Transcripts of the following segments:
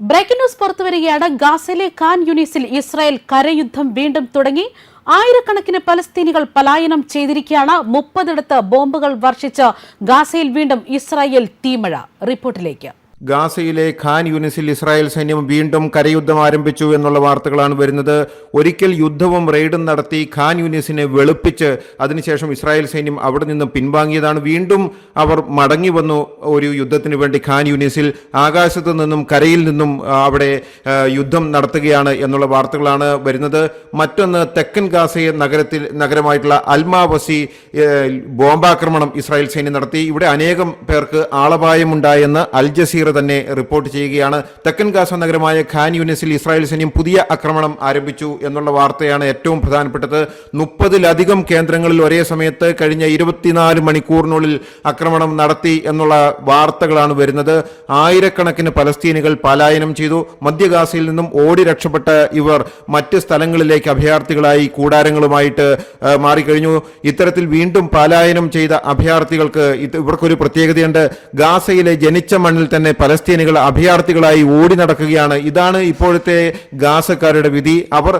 Breaking news പുറത്തുവരികയാണ്. ഗാസയിലെ Khan യൂണിസിൽ Israel കരയുദ്ധം വീണ്ടും തുടങ്ങി. ആയിരക്കണക്കിന് പലസ്തീനികൾ പലായനം ചെയ്തിരിക്കുകയാണ്. മുപ്പതിടത്ത് ബോംബുകൾ വർഷിച്ച് ഗാസയിൽ വീണ്ടും ഇസ്രായേൽ തീമഴ. റിപ്പോർട്ടിലേക്ക്. ഗാസയിലെ ഖാൻ യൂണിസിൽ ഇസ്രായേൽ സൈന്യം വീണ്ടും കരയുദ്ധം ആരംഭിച്ചു എന്നുള്ള വാർത്തകളാണ് വരുന്നത്. ഒരിക്കൽ യുദ്ധവും റെയ്ഡും നടത്തി ഖാൻ യൂണിസിനെ വെളുപ്പിച്ച് അതിനുശേഷം ഇസ്രായേൽ സൈന്യം അവിടെ നിന്നും പിൻവാങ്ങിയതാണ്. വീണ്ടും അവർ മടങ്ങി വന്നു ഒരു യുദ്ധത്തിന് വേണ്ടി ഖാൻ യൂണിസിൽ ആകാശത്തു നിന്നും കരയിൽ നിന്നും അവിടെ യുദ്ധം നടത്തുകയാണ് എന്നുള്ള വാർത്തകളാണ് വരുന്നത്. മറ്റൊന്ന് തെക്കൻ ഗാസയെ നഗരത്തിൽ നഗരമായിട്ടുള്ള അൽമാവസി ബോംബാക്രമണം ഇസ്രായേൽ സൈന്യം നടത്തി. ഇവിടെ അനേകം പേർക്ക് ആളപായമുണ്ടായെന്ന് അൽ ജസീറ തന്നെ റിപ്പോർട്ട് ചെയ്യുകയാണ്. തെക്കൻ ഗാസ നഗരമായ ഖാൻ യൂനിസിൽ ഇസ്രായേൽ സൈന്യം പുതിയ ആക്രമണം ആരംഭിച്ചു എന്നുള്ള വാർത്തയാണ് ഏറ്റവും പ്രധാനപ്പെട്ടത്. മുപ്പതിലധികം കേന്ദ്രങ്ങളിൽ ഒരേ സമയത്ത് കഴിഞ്ഞ ഇരുപത്തിനാല് മണിക്കൂറിനുള്ളിൽ ആക്രമണം നടത്തി എന്നുള്ള വാർത്തകളാണ് വരുന്നത്. ആയിരക്കണക്കിന് പലസ്തീനുകൾ പലായനം ചെയ്തു. മധ്യഗാസയിൽ നിന്നും ഓടി രക്ഷപ്പെട്ട ഇവർ മറ്റ് സ്ഥലങ്ങളിലേക്ക് അഭയാർത്ഥികളായി കൂടാരങ്ങളുമായിട്ട് മാറിക്കഴിഞ്ഞു. ഇത്തരത്തിൽ വീണ്ടും പലായനം ചെയ്ത അഭയാർത്ഥികൾക്ക് ഇവർക്കൊരു പ്രത്യേകതയുണ്ട്. ഗാസയിലെ ജനിച്ച മണ്ണിൽ തന്നെ പലസ്തീനികൾ അഭയാർത്ഥികളായി ഓടി നടക്കുകയാണ്. ഇതാണ് ഇപ്പോഴത്തെ ഗാസക്കാരുടെ വിധി. അവർ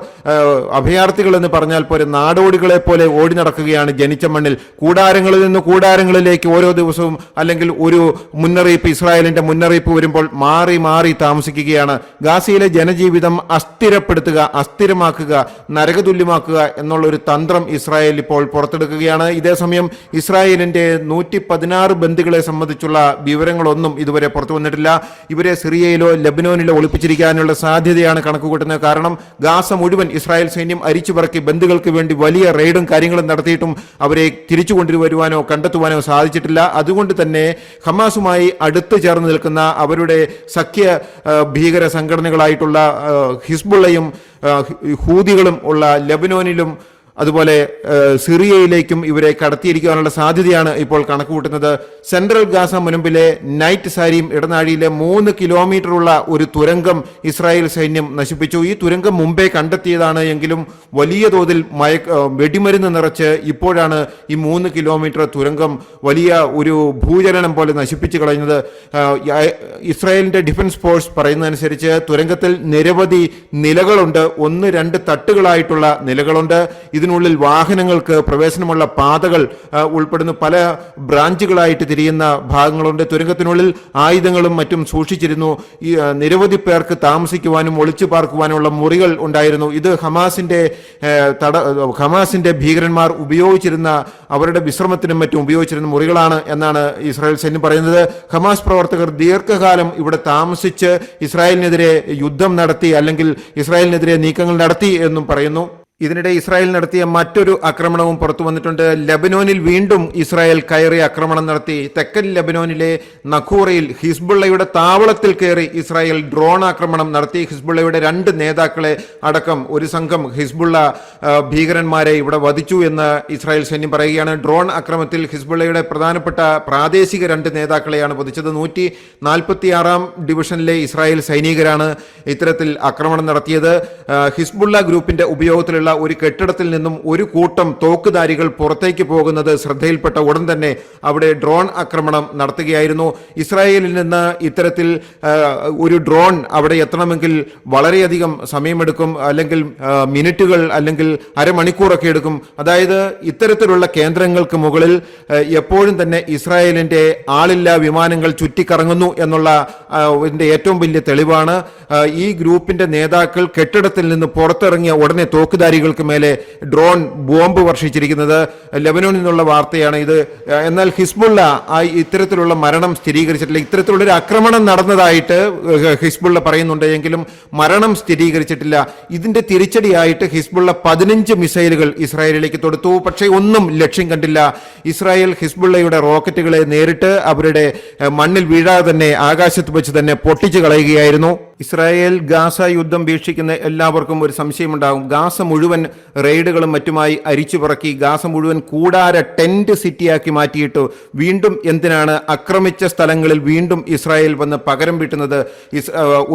അഭയാർത്ഥികൾ എന്ന് പറഞ്ഞാൽ പോലെ നാടോടികളെ പോലെ ഓടി നടക്കുകയാണ് ജനിച്ച മണ്ണിൽ. കൂടാരങ്ങളിൽ നിന്ന് കൂടാരങ്ങളിലേക്ക് ഓരോ ദിവസവും അല്ലെങ്കിൽ ഒരു മുന്നറിയിപ്പ് ഇസ്രായേലിന്റെ മുന്നറിയിപ്പ് വരുമ്പോൾ മാറി മാറി താമസിക്കുകയാണ്. ഗാസയിലെ ജനജീവിതം അസ്ഥിരപ്പെടുത്തുക അസ്ഥിരമാക്കുക നരകതുല്യമാക്കുക എന്നുള്ള ഒരു തന്ത്രം ഇസ്രായേൽ ഇപ്പോൾ പുറത്തെടുക്കുകയാണ്. ഇതേസമയം ഇസ്രായേലിന്റെ നൂറ്റി പതിനാറ് ബന്ദികളെ സംബന്ധിച്ചുള്ള വിവരങ്ങളൊന്നും ഇതുവരെ പുറത്തു വന്നിട്ടില്ല. ഇവരെ സിറിയയിലോ ലബനോനിലോ ഒളിപ്പിച്ചിരിക്കാനുള്ള സാധ്യതയാണ് കണക്കുകൂട്ടുന്നത്. കാരണം ഗാസ മുഴുവൻ ഇസ്രായേൽ സൈന്യം അരിച്ചുപറക്കി ബന്ധുക്കൾക്ക് വേണ്ടി വലിയ റെയ്ഡും കാര്യങ്ങളും നടത്തിയിട്ടും അവരെ തിരിച്ചു കൊണ്ടുവരുവാനോ കണ്ടെത്തുവാനോ സാധിച്ചിട്ടില്ല. അതുകൊണ്ട് തന്നെ ഹമാസുമായി അടുത്ത് ചേർന്ന് നിൽക്കുന്ന അവരുടെ സഖ്യ ഭീകര സംഘടനകളായിട്ടുള്ള ഹിസ്ബുള്ളയും ഹൂതികളും ഉള്ള ലബനോനിലും അതുപോലെ സിറിയയിലേക്കും ഇവരെ കടത്തിയിരിക്കാനുള്ള സാധ്യതയാണ് ഇപ്പോൾ കണക്കുകൂട്ടുന്നത്. സെൻട്രൽ ഗാസ മുനമ്പിലെ നൈറ്റ് സാരിയും ഇടനാഴിയിലെ മൂന്ന് കിലോമീറ്ററുള്ള ഒരു തുരങ്കം ഇസ്രായേൽ സൈന്യം നശിപ്പിച്ചു. ഈ തുരങ്കം മുമ്പേ കണ്ടെത്തിയതാണ് എങ്കിലും വലിയ തോതിൽ മയ വെടിമരുന്ന് നിറച്ച് ഇപ്പോഴാണ് ഈ മൂന്ന് കിലോമീറ്റർ തുരങ്കം വലിയ ഒരു ഭൂചലനം പോലെ നശിപ്പിച്ചു കളയുന്നത്. ഇസ്രായേലിന്റെ ഡിഫൻസ് ഫോഴ്സ് പറയുന്നതനുസരിച്ച് തുരങ്കത്തിൽ നിരവധി നിലകളുണ്ട്. ഒന്ന് രണ്ട് തട്ടുകളായിട്ടുള്ള നിലകളുണ്ട്. ഇതിനുള്ളിൽ വാഹനങ്ങൾക്ക് പ്രവേശനമുള്ള പാതകൾ ഉൾപ്പെടുന്ന. പല ബ്രാഞ്ചുകളായിട്ട് തിരിയുന്ന ഭാഗങ്ങളുണ്ട്. തുരങ്കത്തിനുള്ളിൽ ആയുധങ്ങളും മറ്റും സൂക്ഷിച്ചിരുന്നു. ഈ നിരവധി പേർക്ക് താമസിക്കുവാനും ഒളിച്ചു പാർക്കുവാനുമുള്ള മുറികൾ ഉണ്ടായിരുന്നു. ഇത് ഹമാസിന്റെ തട ഹമാസിന്റെ ഭീകരന്മാർ ഉപയോഗിച്ചിരുന്ന അവരുടെ വിശ്രമത്തിനും മറ്റും ഉപയോഗിച്ചിരുന്ന മുറികളാണ് എന്നാണ് ഇസ്രായേൽ സൈന്യം പറയുന്നത്. ഹമാസ് പ്രവർത്തകർ ദീർഘകാലം ഇവിടെ താമസിച്ച് ഇസ്രായേലിനെതിരെ യുദ്ധം നടത്തി അല്ലെങ്കിൽ ഇസ്രായേലിനെതിരെ നീക്കങ്ങൾ നടത്തി എന്നും പറയുന്നു. ഇതിനിടെ ഇസ്രായേൽ നടത്തിയ മറ്റൊരു ആക്രമണവും പുറത്തു വന്നിട്ടുണ്ട്. ലബനോനിൽ വീണ്ടും ഇസ്രായേൽ കയറി ആക്രമണം നടത്തി. തെക്കൻ ലബനോനിലെ നഖൂറയിൽ ഹിസ്ബുള്ളയുടെ താവളത്തിൽ കയറി ഇസ്രായേൽ ഡ്രോൺ ആക്രമണം നടത്തി. ഹിസ്ബുള്ളയുടെ രണ്ട് നേതാക്കളെ അടക്കം ഒരു സംഘം ഹിസ്ബുള്ള ഭീകരന്മാരെ ഇവിടെ വധിച്ചു എന്ന് ഇസ്രായേൽ സൈന്യം പറയുകയാണ്. ഡ്രോൺ ആക്രമണത്തിൽ ഹിസ്ബുള്ളയുടെ പ്രധാനപ്പെട്ട പ്രാദേശിക രണ്ട് നേതാക്കളെയാണ് വധിച്ചത്. നൂറ്റി നാൽപ്പത്തിയാറാം ഡിവിഷനിലെ ഇസ്രായേൽ സൈനികരാണ് ഇത്തരത്തിൽ ആക്രമണം നടത്തിയത്. ഹിസ്ബുള്ള ഗ്രൂപ്പിന്റെ ഉപയോഗത്തിലുള്ള ഒരു കെട്ടിടത്തിൽ നിന്നും ഒരു കൂട്ടം തോക്കുധാരികൾ പുറത്തേക്ക് പോകുന്നത് ശ്രദ്ധയിൽപ്പെട്ട ഉടൻ തന്നെ അവിടെ ഡ്രോൺ ആക്രമണം നടത്തുകയായിരുന്നു. ഇസ്രായേലിൽ നിന്ന് ഇത്തരത്തിൽ ഒരു ഡ്രോൺ അവിടെ എത്തണമെങ്കിൽ വളരെയധികം സമയമെടുക്കും അല്ലെങ്കിൽ മിനിറ്റുകൾ അല്ലെങ്കിൽ അരമണിക്കൂറൊക്കെ എടുക്കും. അതായത് ഇത്തരത്തിലുള്ള കേന്ദ്രങ്ങൾക്ക് മുകളിൽ എപ്പോഴും തന്നെ ഇസ്രായേലിന്റെ ആളില്ലാ വിമാനങ്ങൾ ചുറ്റിക്കറങ്ങുന്നു എന്നുള്ള ഏറ്റവും വലിയ തെളിവാണ്. ഈ ഗ്രൂപ്പിന്റെ നേതാക്കൾ കെട്ടിടത്തിൽ നിന്ന് പുറത്തിറങ്ങിയ ഉടനെ തോക്കുധാരികൾക്ക് മേലെ ഡ്രോൺ ബോംബ് വർഷിച്ചിരിക്കുന്നത് ലെബനോനിൽ നിന്നുള്ള വാർത്തയാണ് ഇത്. എന്നാൽ ഹിസ്ബുള്ള ഇത്തരത്തിലുള്ള മരണം സ്ഥിരീകരിച്ചിട്ടില്ല. ഇത്തരത്തിലുള്ള ഒരു ആക്രമണം നടന്നതായിട്ട് ഹിസ്ബുള്ള പറയുന്നുണ്ട് എങ്കിലും മരണം സ്ഥിരീകരിച്ചിട്ടില്ല. ഇതിന്റെ തിരിച്ചടിയായിട്ട് ഹിസ്ബുള്ള പതിനഞ്ച് മിസൈലുകൾ ഇസ്രായേലിലേക്ക് തൊടുത്തു. പക്ഷേ ഒന്നും ലക്ഷ്യം കണ്ടില്ല. ഇസ്രായേൽ ഹിസ്ബുള്ളയുടെ റോക്കറ്റുകളെ നേരിട്ട് അവരുടെ മണ്ണിൽ വീഴാതെ തന്നെ ആകാശത്ത് വെച്ച് തന്നെ പൊട്ടിച്ചു കളയുകയായിരുന്നു. ഇസ്രായേൽ ഗാസ യുദ്ധം വീക്ഷിക്കുന്ന എല്ലാവർക്കും ഒരു സംശയമുണ്ടാകും. ഗാസ മുഴുവൻ റെയ്ഡുകളും മറ്റുമായി അരിച്ചു പറക്കി ഗാസ മുഴുവൻ കൂടാര ടെന്റ് സിറ്റിയാക്കി മാറ്റിയിട്ടു. വീണ്ടും എന്തിനാണ് ആക്രമിച്ച സ്ഥലങ്ങളിൽ വീണ്ടും ഇസ്രായേൽ വന്ന് പകരം വീട്ടുന്നത്?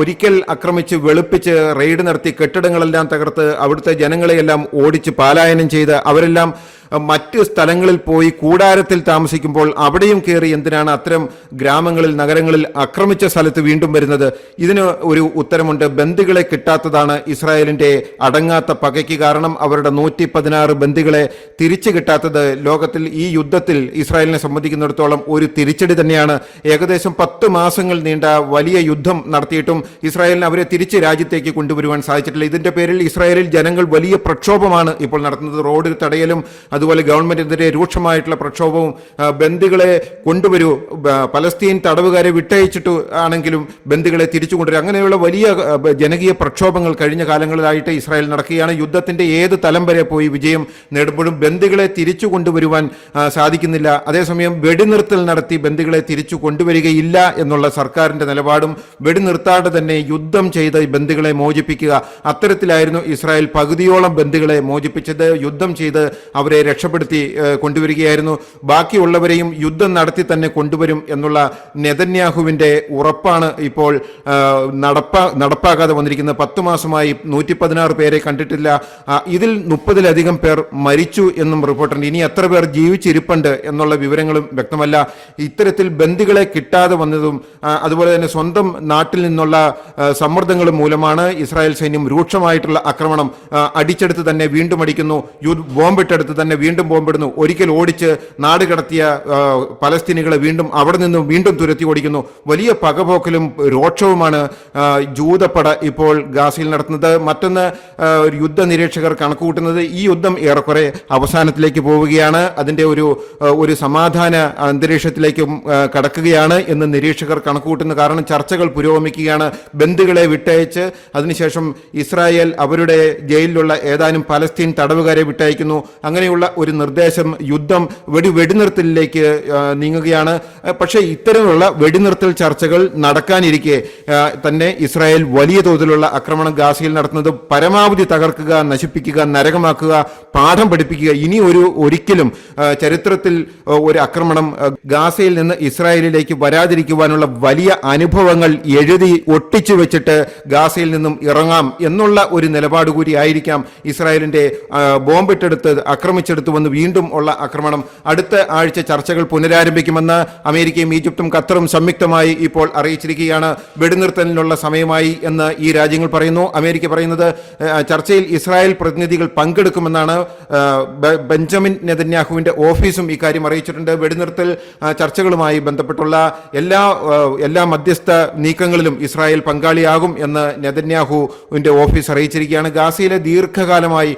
ഒരിക്കൽ ആക്രമിച്ച് വെളുപ്പിച്ച് റെയ്ഡ് നടത്തി കെട്ടിടങ്ങളെല്ലാം തകർത്ത് അവിടുത്തെ ജനങ്ങളെയെല്ലാം ഓടിച്ച് പാലായനം ചെയ്ത് അവരെല്ലാം മറ്റ് സ്ഥലങ്ങളിൽ പോയി കൂടാരത്തിൽ താമസിക്കുമ്പോൾ അവിടെയും കയറി എന്തിനാണ് അത്തരം ഗ്രാമങ്ങളിൽ നഗരങ്ങളിൽ ആക്രമിച്ച സ്ഥലത്ത് വീണ്ടും വരുന്നത്? ഇതിന് ഒരു ഉത്തരമുണ്ട്. ബന്ദികളെ കിട്ടാത്തതാണ് ഇസ്രായേലിന്റെ അടങ്ങാത്ത പകയ്ക്ക് കാരണം. അവരുടെ നൂറ്റി പതിനാറ് ബന്ദികളെ തിരിച്ചു കിട്ടാത്തത് ലോകത്തിൽ ഈ യുദ്ധത്തിൽ ഇസ്രായേലിനെ സംബന്ധിക്കുന്നിടത്തോളം ഒരു തിരിച്ചടി തന്നെയാണ്. ഏകദേശം പത്ത് മാസങ്ങൾ നീണ്ട വലിയ യുദ്ധം നടത്തിയിട്ടും ഇസ്രായേലിന് അവരെ തിരിച്ച് രാജ്യത്തേക്ക് കൊണ്ടുവരുവാൻ സാധിച്ചിട്ടില്ല. ഇതിന്റെ പേരിൽ ഇസ്രായേലിൽ ജനങ്ങൾ വലിയ പ്രക്ഷോഭമാണ് ഇപ്പോൾ നടത്തുന്നത്. റോഡ് തടയലും അതുപോലെ ഗവൺമെന്റിനെതിരെ രൂക്ഷമായിട്ടുള്ള പ്രക്ഷോഭവും ബന്ദികളെ കൊണ്ടുവരൂ പലസ്തീൻ തടവുകാരെ വിട്ടയച്ചിട്ട് ആണെങ്കിലും ബന്ദികളെ തിരിച്ചു കൊണ്ടുവരും. അങ്ങനെയുള്ള വലിയ ജനകീയ പ്രക്ഷോഭങ്ങൾ കഴിഞ്ഞ കാലങ്ങളിലായിട്ട് ഇസ്രായേൽ നടക്കുകയാണ്. യുദ്ധത്തിന്റെ ഏത് തലം വരെ പോയി വിജയം നേടുമ്പോഴും ബന്ദികളെ തിരിച്ചു കൊണ്ടുവരുവാൻ സാധിക്കുന്നില്ല. അതേസമയം വെടിനിർത്തൽ നടത്തി ബന്ദികളെ തിരിച്ചു കൊണ്ടുവരികയില്ല എന്നുള്ള സർക്കാരിന്റെ നിലപാടും വെടിനിർത്താതെ തന്നെ യുദ്ധം ചെയ്ത് ബന്ദികളെ മോചിപ്പിക്കുക. അത്തരത്തിലായിരുന്നു ഇസ്രായേൽ പകുതിയോളം ബന്ദികളെ മോചിപ്പിച്ചത്. യുദ്ധം ചെയ്ത് അവരെ രക്ഷപ്പെടുത്തി കൊണ്ടുവരികയായിരുന്നു. ബാക്കിയുള്ളവരെയും യുദ്ധം നടത്തി തന്നെ കൊണ്ടുവരും എന്നുള്ള നെതന്യാഹുവിന്റെ ഉറപ്പാണ് ഇപ്പോൾ നടപ്പാകാതെ വന്നിരിക്കുന്നത്. പത്ത് മാസമായി നൂറ്റി പതിനാറ് പേരെ കണ്ടിട്ടില്ല. ഇതിൽ മുപ്പതിലധികം പേർ മരിച്ചു എന്നും റിപ്പോർട്ടുണ്ട്. ഇനി എത്ര പേർ ജീവിച്ചിരിപ്പുണ്ട് എന്നുള്ള വിവരങ്ങളും വ്യക്തമല്ല. ഇത്തരത്തിൽ ബന്ദികളെ കിട്ടാതെ വന്നതും അതുപോലെ തന്നെ സ്വന്തം നാട്ടിൽ നിന്നുള്ള സമ്മർദ്ദങ്ങൾ മൂലമാണ് ഇസ്രായേൽ സൈന്യം രൂക്ഷമായിട്ടുള്ള ആക്രമണം അടിച്ചെടുത്ത് തന്നെ വീണ്ടും അടിക്കുന്നു. യുദ്ധ ബോംബിട്ടെടുത്ത് തന്നെ വീണ്ടും ബോംബിടുന്നു. ഒരിക്കൽ ഓടിച്ച് നാട് കടത്തിയ പലസ്തീനികളെ വീണ്ടും അവിടെ നിന്നും വീണ്ടും തുരത്തി ഓടിക്കുന്നു. വലിയ പകപോക്കലും രോക്ഷവുമാണ് ജൂതപ്പട ഇപ്പോൾ ഗാസയിൽ നടത്തുന്നത്. മറ്റൊന്ന് യുദ്ധ നിരീക്ഷകർ കണക്കുകൂട്ടുന്നത് ഈ യുദ്ധം ഏറെക്കുറെ അവസാനത്തിലേക്ക് പോവുകയാണ്. അതിന്റെ ഒരു ഒരു സമാധാന അന്തരീക്ഷത്തിലേക്കും കടക്കുകയാണ് എന്ന് നിരീക്ഷകർ കണക്കുകൂട്ടുന്നു കാരണം ചർച്ചകൾ പുരോഗമിക്കുകയാണ്. ബന്ധുക്കളെ വിട്ടയച്ച് അതിനുശേഷം ഇസ്രായേൽ അവരുടെ ജയിലിലുള്ള ഏതാനും പലസ്തീൻ തടവുകാരെ വിട്ടയക്കുന്നു. അങ്ങനെയുള്ള ഒരു നിർദ്ദേശം യുദ്ധം വെടി വെടിനിർത്തലിലേക്ക് നീങ്ങുകയാണ്. പക്ഷേ ഇത്തരമുള്ള വെടിനിർത്തൽ ചർച്ചകൾ നടക്കാനിരിക്കെ തന്നെ ഇസ്രായേൽ വലിയ തോതിലുള്ള ആക്രമണം ഗാസയിൽ നടത്തുന്നത് പരമാവധി തകർക്കുക നശിപ്പിക്കുക നരകമാക്കുക പാഠം പഠിപ്പിക്കുക ഇനി ഒരു ഒരിക്കലും ചരിത്രത്തിൽ ഒരു ആക്രമണം ഗാസയിൽ നിന്ന് ഇസ്രായേലിലേക്ക് വരാതിരിക്കുവാനുള്ള വലിയ അനുഭവങ്ങൾ എഴുതി ഒട്ടിച്ചു വെച്ചിട്ട് ഗാസയിൽ നിന്നും ഇറങ്ങാം എന്നുള്ള ഒരു നിലപാട് കൂടി ആയിരിക്കാം ഇസ്രായേലിന്റെ ബോംബിട്ടെടുത്ത് ആക്രമിച്ചെടുത്ത് വന്ന് വീണ്ടും ഉള്ള ആക്രമണം. അടുത്ത ആഴ്ച ചർച്ചകൾ പുനരാരംഭിക്കുമെന്ന് അമേരിക്കയും ഈജിപ്തും ഖത്തറും സംയുക്തമായി ഇപ്പോൾ അറിയിച്ചിരിക്കുകയാണ്. വെടിനിർത്തലിനുള്ള സമയമായി എന്ന് ഈ രാജ്യങ്ങൾ പറയുന്നു. അമേരിക്ക പറയുന്നത് ചർച്ചയിൽ ഇസ്രായേൽ പ്രതിനിധികൾ പങ്കെടുക്കുമെന്നാണ് ബെഞ്ചമിൻ നെതന്യാഹുവിന്റെ ഓഫീസും ഇക്കാര്യം അറിയിച്ചിട്ടുണ്ട്. വെടിനിർത്തൽ ചർച്ചകളുമായി ബന്ധപ്പെട്ടുള്ള എല്ലാ എല്ലാ മധ്യസ്ഥ നീക്കങ്ങളിലും ഇസ്രായേൽ പങ്കാളിയാകും എന്ന് നെതന്യാഹുവിന്റെ ഓഫീസ് അറിയിച്ചിരിക്കുകയാണ്. ഗാസയിലെ ദീർഘകാലമായി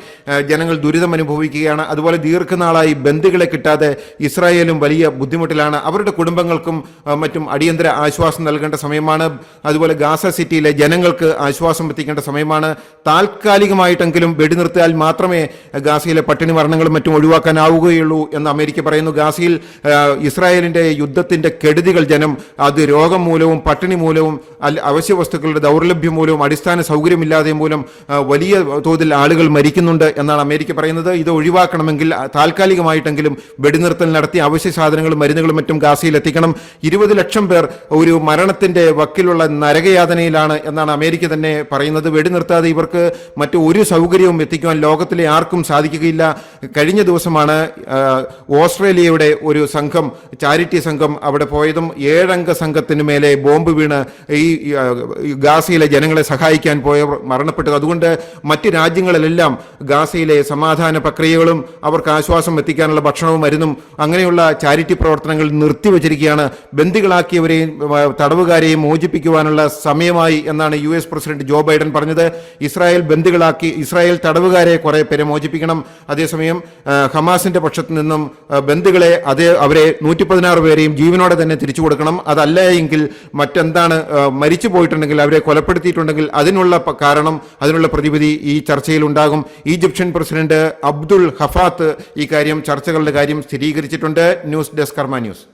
ജനങ്ങൾ ദുരിതം അനുഭവിക്കുകയാണ് അതുപോലെ ദീർഘനാളായി ബന്ധുക്കളെ കിട്ടാതെ ഇസ്രായേലും വലിയ ബുദ്ധിമുട്ടിലാണ്. അവരുടെ കുടുംബങ്ങൾക്കും മറ്റും അടിയന്തര ആശ്വാസം നൽകേണ്ട സമയമാണ്. അതുപോലെ ഗാസ സിറ്റിയിലെ ജനങ്ങൾക്ക് ആശ്വാസം എത്തിക്കേണ്ട സമയമാണ്. താൽക്കാലികമായിട്ടെങ്കിലും വെടിനിർത്തിയാൽ മാത്രമേ ഗാസയിലെ പട്ടിണി മരണങ്ങളും മറ്റും ഒഴിവാക്കാനാവുകയുള്ളൂ എന്ന് അമേരിക്ക പറയുന്നു. ഗാസയിൽ ഇസ്രായേലിന്റെ യുദ്ധത്തിന്റെ കെടുതികൾ ജനം അത് രോഗം മൂലവും പട്ടിണി മൂലവും അവശ്യ വസ്തുക്കളുടെ ദൗർലഭ്യം മൂലവും അടിസ്ഥാന സൗകര്യമില്ലാതെ മൂലം വലിയ തോതിൽ ആളുകൾ മരിക്കുന്നുണ്ട് എന്നാണ് അമേരിക്ക പറയുന്നത്. ഇത് ഒഴിവാക്കണമെങ്കിൽ ആ, താൽക്കാലികമായിട്ടെങ്കിലും വെടിനിർത്തൽ നടത്തി അവശ്യ സാധനങ്ങളും മരുന്നുകളും മറ്റും ഗാസയിൽ എത്തിക്കണം. ഇരുപത് ലക്ഷം പേർ ഒരു മരണത്തിന്റെ വക്കിലുള്ള നരകയാതനയിലാണ് എന്നാണ് അമേരിക്ക തന്നെ പറയുന്നത്. വെടിനിർത്താതെ ഇവർക്ക് മറ്റു ഒരു സൗകര്യവും എത്തിക്കുവാൻ ലോകത്തിലെ ആർക്കും സാധിക്കുകയില്ല. കഴിഞ്ഞ ദിവസമാണ് ഓസ്ട്രേലിയയുടെ ഒരു സംഘം ചാരിറ്റി സംഘം അവിടെ പോയതും ഏഴംഗ സംഘത്തിന് മേലെ ബോംബ് വീണ് ഈ ഗാസയിലെ ജനങ്ങളെ സഹായിക്കാൻ പോയവർ മരണപ്പെട്ടത്. അതുകൊണ്ട് മറ്റ് രാജ്യങ്ങളിലെല്ലാം ഗാസയിലെ സമാധാന പ്രക്രിയകളും അവർക്ക് ആശ്വാസം എത്തിക്കാനുള്ള ഭക്ഷണവും മരുന്നും അങ്ങനെയുള്ള ചാരിറ്റി പ്രവർത്തനങ്ങൾ നിർത്തിവച്ചിരിക്കുകയാണ് ബന്ദികളാക്കിയവരെയും തടവുകാരെയും മോചിപ്പിക്കുവാനുള്ള സമയമായി എന്നാണ് U S president Joe Biden പറഞ്ഞത്. ഇസ്രായേൽ ബന്ദികളാക്കി ഇസ്രായേൽ തടവുകാരെ കുറെ പേരെ മോചിപ്പിക്കണം. അതേസമയം ഹമാസിന്റെ പക്ഷത്തു നിന്നും ബന്ദികളെ അതേ അവരെ നൂറ്റി പതിനാറ് പേരെയും ജീവനോടെ തന്നെ തിരിച്ചു കൊടുക്കണം. അതല്ല എങ്കിൽ മറ്റെന്താണ് മരിച്ചു പോയിട്ടുണ്ടെങ്കിൽ അവരെ കൊലപ്പെടുത്തിയിട്ടുണ്ടെങ്കിൽ അതിനുള്ള കാരണം അതിനുള്ള പ്രതിവിധി ഈ ചർച്ചയിൽ ഉണ്ടാകും. ഈജിപ്ഷ്യൻ പ്രസിഡന്റ് അബ്ദുൾ ഹഫാത്ത് ഈ കാര്യം ചർച്ചകളുടെ കാര്യം സ്ഥിരീകരിച്ചിട്ടുണ്ട്. News desk Karma news.